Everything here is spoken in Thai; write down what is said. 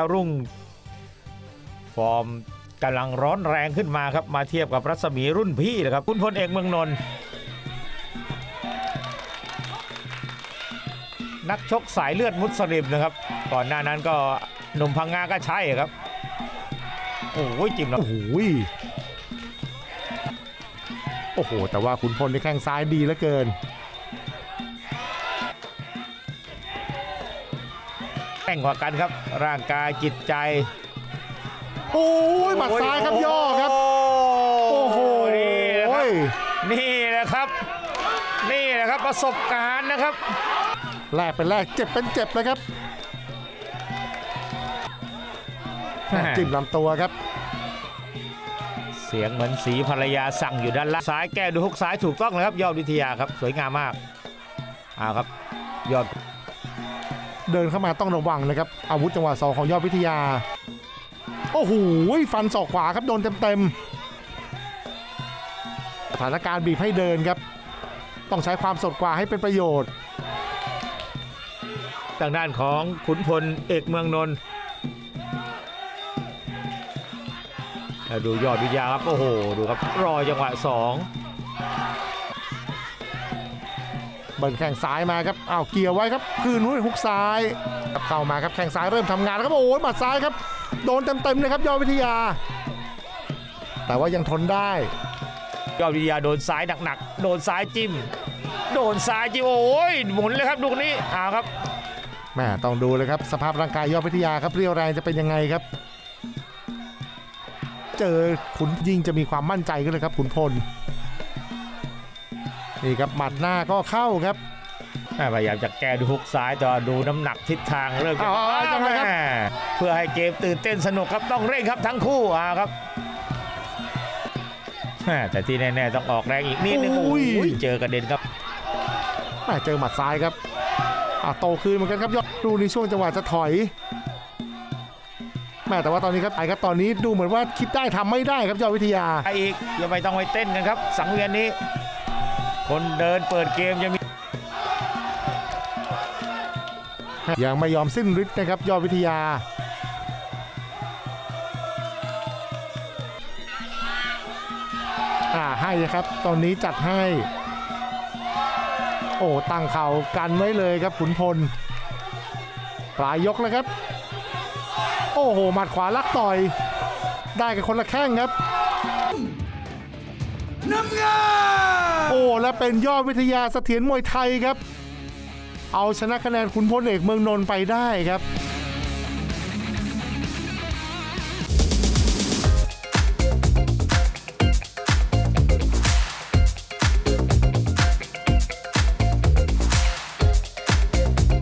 ดาวรุ่งฟอร์มกำลังร้อนแรงขึ้นมาครับ มาเทียบกับรัศมีรุ่นพี่นะครับ คุณพลเอกเมืองนนท์นักชกสายเลือดมุสลิมนะครับ ก่อนหน้านั้นก็หนุ่มพังงาก็ใช่ครับ โอ้ยจิ้มแล้วโอ้โหโอ้โห แต่ว่าขุนพลในแข้งซ้ายดีเหลือเกิน แข่งกว่ากันครับ ร่างกายจิตใจ โอ้ยหมัดซ้ายครับย่อครับ โอ้โห นี่แหละครับนี่แหละครับ นี่แหละครับประสบการณ์นะครับ แลกเป็นแลกเจ็บเป็นเจ็บเลยครับแม่จิ้มลำตัวครับ เสียงเหมือนสีภรรยาสั่งอยู่ด้านล่างซ้ายแก้ดูฮุกซ้ายถูกต้องเลยครับ ยอดวิทยาครับ สวยงามมากเอ้าวครับ ยอด เดินเข้ามาต้องระวังนะครับ อาวุธจังหวะสองของยอดวิทยา โอ้โหฟันศอกขวาครับโดนเต็มๆสถานการณ์บีบให้เดินครับ ต้องใช้ความสดกว่าให้เป็นประโยชน์ทางด้านของขุนพลเอกเมืองนนท์ดูยอดวิทยาครับ โอ้โห ดูครับ รอจังหวะสอง เบิร์นแข้งซ้ายมาครับอ้าวเกี่ยวไว้ครับคืนด้วยฮุกซ้ายครับเข้ามาครับแข้งซ้ายเริ่มทำงานแล้วครับโอ้ยหมัดซ้ายครับโดนเต็มๆเลยครับยอดวิทยา แต่ว่ายังทนได้ยอดวิทยาโดนซ้ายหนักๆโดนซ้ายจิ้ม โดนซ้ายจิ้มโอ้ยหมุนเลยครับลูกนี้อ้าวครับแม่ต้องดูเลยครับสภาพร่างกายยอดวิทยาครับเรียวแรงจะเป็นยังไงครับ เจอขุนยิงจะมีความมั่นใจกันเลยครับขุนพล นี่ครับหมัดหน้าก็เข้าครับแม่พยายามจะแก้ดูฮุกซ้ายแต่ว่าดูน้ำหนักทิศทางเริ่มจะอ๋อยังไงครับแม่เพื่อให้เกมตื่นเต้นสนุกครับต้องเร่งครับทั้งคู่อ่าครับแม่แต่ที่แน่ๆต้องออกแรงอีกนิดนึงโอ้ยเจอกระเด็นครับแม่เจอหมัดซ้ายครับอะโตคืนเหมือนกันครับยอดดูในช่วงจังหวะจะถอยแม่แต่ว่าตอนนี้ครับไอ้ครับตอนนี้ดูเหมือนว่าคิดได้ทำไม่ได้ครับยอดวิทยาไปอีกอย่าไปต้องไปเต้นกันครับ สังเวียนนี้ คนเดินเปิดเกมจะมี ยังไม่ยอมสิ้นฤทธิ์นะครับยอดวิทยา อ่าให้ครับ ตอนนี้จัดให้ โอ้ตั้งเข่ากันไว้เลยครับขุนพล ปลายยกแล้วครับ โอ้โห หมัดขวาลักต่อย ได้กันคนละแข้งครับ โอ้และเป็นยอดวิทยาเสถียรมวยไทยครับ เอาชนะคะแนนขุนพลเอกเมืองนนท์ไปได้ครับ